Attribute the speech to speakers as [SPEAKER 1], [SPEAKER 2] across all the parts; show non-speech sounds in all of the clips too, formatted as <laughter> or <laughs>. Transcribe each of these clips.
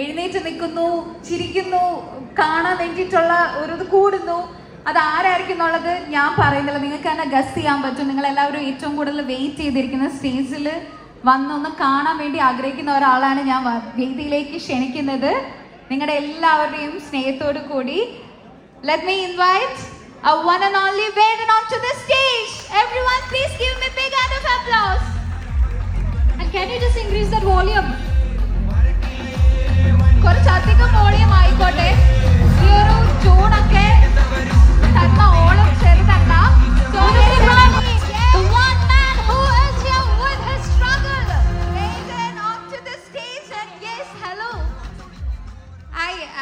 [SPEAKER 1] എഴുന്നേറ്റ് നിൽക്കുന്നു ചിരിക്കുന്നു കാണാൻ വേണ്ടിയിട്ടുള്ള ഒരു ഇത് കൂടുന്നു അത് ആരായിരിക്കും എന്നുള്ളത് ഞാൻ പറയുന്നില്ല നിങ്ങൾക്ക് തന്നെ ഗസ് ചെയ്യാൻ പറ്റും നിങ്ങൾ എല്ലാവരും ഏറ്റവും കൂടുതൽ വെയിറ്റ് ചെയ്തിരിക്കുന്ന സ്റ്റേജിൽ വന്നൊന്ന് കാണാൻ വേണ്ടി ആഗ്രഹിക്കുന്ന ഒരാളാണ് ഞാൻ വേദിയിലേക്ക് ക്ഷണിക്കുന്നത് നിങ്ങളുടെ എല്ലാവരുടെയും സ്നേഹത്തോടു കൂടി let me invite a one and only Vedan onto the stage. Everyone, please give me a big hand of applause.
[SPEAKER 2] And can you just increase that volume?
[SPEAKER 1] കുറച്ചധികം വോളിയം ആയിക്കോട്ടെ. ഈ ഒരു ചൂടൊക്കെ തന്ന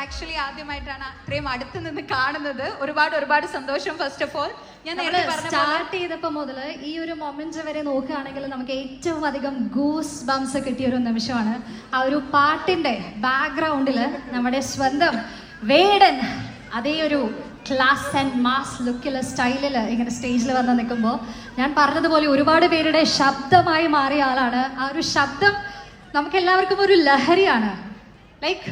[SPEAKER 1] ആക്ച്വലി ആദ്യമായിട്ടാണ് ഇത്രയും അടുത്ത് നിന്ന് കാണുന്നത്. ഒരുപാട് ഒരുപാട് സന്തോഷം ഫസ്റ്റ് ഓഫ് ഓൾ ഞാൻ നേരത്തെ
[SPEAKER 2] സ്റ്റാർട്ട് ചെയ്തപ്പോൾ മുതൽ ഈ ഒരു മൊമെന്റ് വരെ നോക്കുകയാണെങ്കിൽ നമുക്ക് ഏറ്റവും അധികം ഗൂസ് ബംസ് കിട്ടിയ ഒരു നിമിഷമാണ്. ആ ഒരു പാട്ടിന്റെ ബാക്ക്ഗ്രൗണ്ടിൽ നമ്മുടെ സ്വന്തം വേടൻ അതേ ഒരു ക്ലാസ് ആൻഡ് മാസ് ലുക്കിൽ സ്റ്റൈലിൽ ഇങ്ങനെ സ്റ്റേജിൽ വന്ന് നിൽക്കുമ്പോൾ ഞാൻ പറഞ്ഞതുപോലെ ഒരുപാട് പേരുടെ ശബ്ദമായി മാറിയ ആളാണ്. ആ ഒരു ശബ്ദം നമുക്ക് എല്ലാവർക്കും ഒരു ലഹരിയാണ്. ലൈക്ക്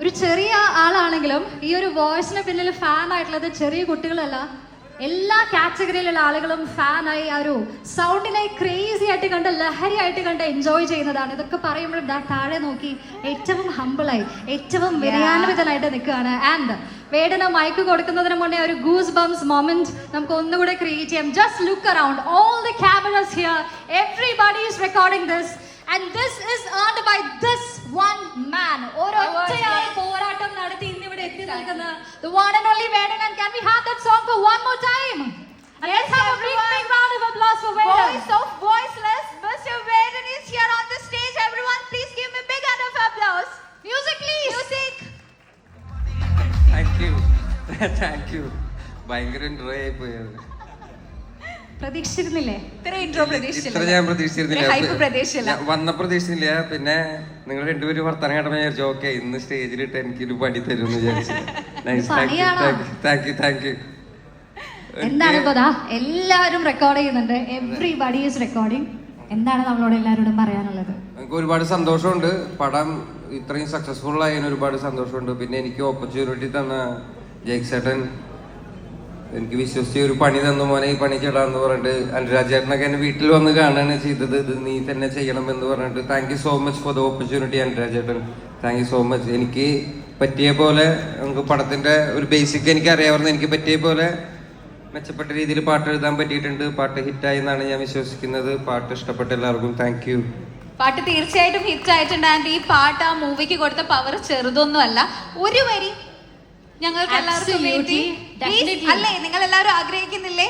[SPEAKER 2] ഒരു ചെറിയ ആളാണെങ്കിലും ഈ ഒരു വോയിസിന് പിന്നിൽ ഫാൻ ആയിട്ടുള്ളത് ചെറിയ കുട്ടികളല്ല എല്ലാ കാറ്റഗറിയിലുള്ള ആളുകളും ഫാനായി ആ ഒരു സൗണ്ടിനെ ക്രേസി ആയിട്ട് കണ്ട് ലഹരി ആയിട്ട് കണ്ട് എൻജോയ് ചെയ്യുന്നതാണ്. ഇതൊക്കെ പറയുമ്പോൾ താഴെ നോക്കി ഏറ്റവും ഹമ്പിളായി ഏറ്റവും വിനയാന്വിതനായിട്ട് നിൽക്കുകയാണ്. ആൻഡ് വേടന മൈക്ക് കൊടുക്കുന്നതിന് മുന്നേ ഒരു ഗൂസ് ബംസ് മൊമെന്റ് നമുക്ക് ഒന്നുകൂടെ ക്രിയേറ്റ് ചെയ്യാം. Just look around all the cameras here everybody is recording this And this is earned by this one man ഒരൊറ്റയാൾ പോരാട്ടം നടത്തി ഇന്ന് ഇവിടെ എത്തി നിൽക്കുന്ന the one and only Vedan and can we have that song for one more time And
[SPEAKER 1] Yes,
[SPEAKER 2] let's have a big
[SPEAKER 1] everyone.
[SPEAKER 2] big round of applause for Vedan
[SPEAKER 1] Voice of voiceless, Mr. Vedan is here on the stage. Everyone, please give me a big round of applause.
[SPEAKER 2] music please
[SPEAKER 1] Music.
[SPEAKER 3] Thank you <laughs> thank you ഭയങ്കര intro ആയി പോയത്
[SPEAKER 2] പ്രതീക്ഷിച്ചിരുന്നില്ലേ?
[SPEAKER 1] ഇത്ര intro
[SPEAKER 3] ഇത്ര ഞാൻ
[SPEAKER 1] ഇത്ര hype പ്രതീക്ഷിച്ചില്ല.
[SPEAKER 3] വന്ന പ്രതീക്ഷിച്ചില്ല. പിന്നെ നിങ്ങൾ രണ്ടുപേരും വർത്തമാനം കേട്ടപ്പോൾ ഞാൻ വിചാരിച്ചു ഓക്കെ ഇന്ന് സ്റ്റേജിലിട്ട് എനിക്കൊരു പണി തരും എന്ന് വിചാരിച്ചു നൈസ് താങ്ക് യു
[SPEAKER 2] പണിയാണോ?
[SPEAKER 3] താങ്ക് യു താങ്ക് യു
[SPEAKER 2] എന്താണ് ഇപ്പൊ ദാ എല്ലാവരും റെക്കോർഡ് ചെയ്യുന്നുണ്ട്. എവ്രിബഡി ഈസ് റെക്കോർഡിംഗ് എന്താണ് നമ്മളോട് എല്ലാവരോടും പറയാനുള്ളത്?
[SPEAKER 3] എനിക്ക് ഒരുപാട് സന്തോഷമുണ്ട്. പടം ഇത്രയും സക്സസ്ഫുൾ ആയതിന് ഒരുപാട് സന്തോഷമുണ്ട്. പിന്നെ എനിക്ക് ഓപ്പർച്യൂണിറ്റി തന്ന ജയ്ക്ക് ചേട്ടൻ എനിക്ക് വിശ്വസിച്ച് ഒരു പണി തന്നു മോനെ ഈ പണി ചെയ്യടാന്ന് പറഞ്ഞിട്ട് അനുരാജേട്ടനൊക്കെ എന്നെ വീട്ടിൽ വന്ന് കാണുകയാണ് ചെയ്തത്. ഇത് നീ തന്നെ ചെയ്യണം എന്ന് പറഞ്ഞിട്ട് thank you so much for the opportunity അനുരാജേട്ടൻ thank you so much എനിക്ക് പറ്റിയ പോലെ നമുക്ക് പടത്തിന്റെ ഒരു ബേസിക് എനിക്ക് അറിയാവുന്ന എനിക്ക് പറ്റിയ പോലെ മെച്ചപ്പെട്ട രീതിയിൽ പാട്ട് എഴുതാൻ പറ്റിയിട്ടുണ്ട്. പാട്ട് ഹിറ്റായി എന്നാണ് ഞാൻ വിശ്വസിക്കുന്നത്. പാട്ട് ഇഷ്ടപ്പെട്ട എല്ലാവർക്കും താങ്ക് യു
[SPEAKER 1] പാട്ട് തീർച്ചയായിട്ടും ഹിറ്റ് ആയിട്ടുണ്ട്. ആൻഡ് ഈ പാട്ട് ആ മൂവിക്ക് കൊടുത്ത പവർ ചെറുതൊന്നുമല്ല. ഒരു വരി ഞങ്ങൾക്ക് എല്ലാവർക്കും വേണ്ടി
[SPEAKER 2] Absolutely, definitely.
[SPEAKER 1] അല്ലേ? നിങ്ങൾ എല്ലാവരും ആഗ്രഹിക്കുന്നില്ലേ?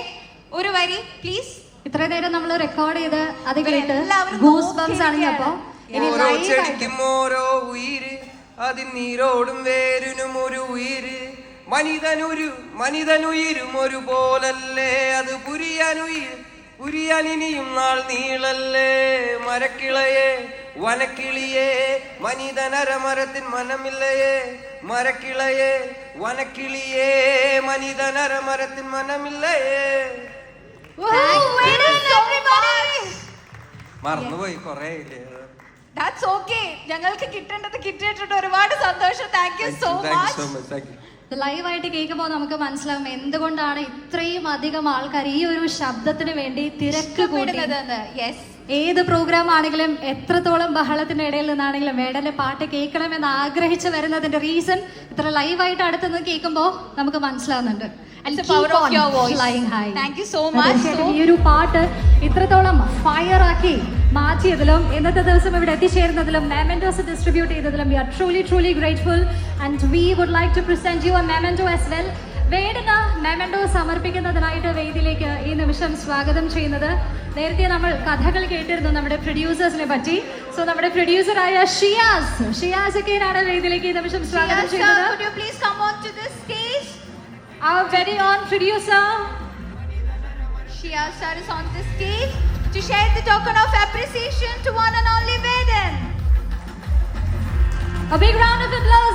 [SPEAKER 1] ഒരു വരി പ്ലീസ്
[SPEAKER 2] ഇത്ര നേരം നമ്മൾ റെക്കോർഡ് ചെയ്ത് അത് കേട്ട് ഗൂസ് ബംസ് ആണെന്നപ്പോ ഇനി
[SPEAKER 3] ഓരോ
[SPEAKER 2] live
[SPEAKER 3] ചെടിക്കും ഓരോ ഉയിര് അതിൽ നീരോടും വേരിനും ഒരു ഉയിര്. മനിതനുരു മനിതനുയിരും ഒരു പോലല്ലേ അത് പുരിയാനുയിർ പുരിയാൻ ഇനിയും നാൾ നീളല്ലേ? മരക്കിളയെ വനക്കിളിയെ മനിതനരമരത്തിൻ മനമില്ലയേ മരക്കിളയെ മനിതനര മനിതനരമരത്തിൻ മനമില്ലയേ. മറന്നുപോയി കൊറേ ഇല്ലേ
[SPEAKER 1] ദാറ്റ്സ് ഓക്കെ ഞങ്ങൾക്ക് കിട്ടേണ്ടത് കിട്ടിയിട്ടുണ്ട്. ഒരുപാട് സന്തോഷം.
[SPEAKER 3] Thank you
[SPEAKER 1] so
[SPEAKER 3] much live ആയിട്ട്
[SPEAKER 2] ലൈവായിട്ട് കേൾക്കുമ്പോൾ നമുക്ക് മനസ്സിലാവും എന്തുകൊണ്ടാണ് ഇത്രയും അധികം ആൾക്കാർ ഈ ഒരു ശബ്ദത്തിന് വേണ്ടി തിരക്ക് കൂടുന്നത്
[SPEAKER 1] യെസ്
[SPEAKER 2] ഏത് പ്രോഗ്രാം ആണെങ്കിലും എത്രത്തോളം ബഹളത്തിന്റെ ഇടയിൽ നിന്നാണെങ്കിലും മേഡന്റെ പാട്ട് കേൾക്കണമെന്ന് ആഗ്രഹിച്ചു വരുന്നതിന്റെ റീസൺ ഇത്ര ലൈവായിട്ട് അടുത്തുനിന്ന് കേൾക്കുമ്പോൾ നമുക്ക് മനസ്സിലാവുന്നുണ്ട്. ഈ ഒരു പാട്ട് ഇത്രത്തോളം ഫയർ ആക്കി മാറ്റിയതിലും ഇന്നത്തെ ദിവസം ഇവിടെ എത്തിച്ചേരുന്നതിലും mementos distribute ചെയ്തതിലും we are truly truly grateful and we would like to present you a memento as well വേണ്ടുന്ന മെമൻഡോ സമർപ്പിക്കുന്നതിനായിട്ട് വേദിയിലേക്ക് ഈ നിമിഷം സ്വാഗതം ചെയ്യുന്നത്. നേരത്തെ നമ്മൾ കഥകൾ കേട്ടിരുന്നു നമ്മുടെ പ്രൊഡ്യൂസേഴ്സിനെ പറ്റി. സോ നമ്മുടെ പ്രൊഡ്യൂസറായ ഷിയാസ്. ഷിയാസ് ഒക്കെ ആണ് വേദിയിലേക്ക് ഈ നിമിഷം സ്വാഗതം ചെയ്യുന്നത്. Our very own producer,
[SPEAKER 1] Shia, sir, is on the stage to share the token of appreciation to one and only Vedan.
[SPEAKER 2] A big round of applause.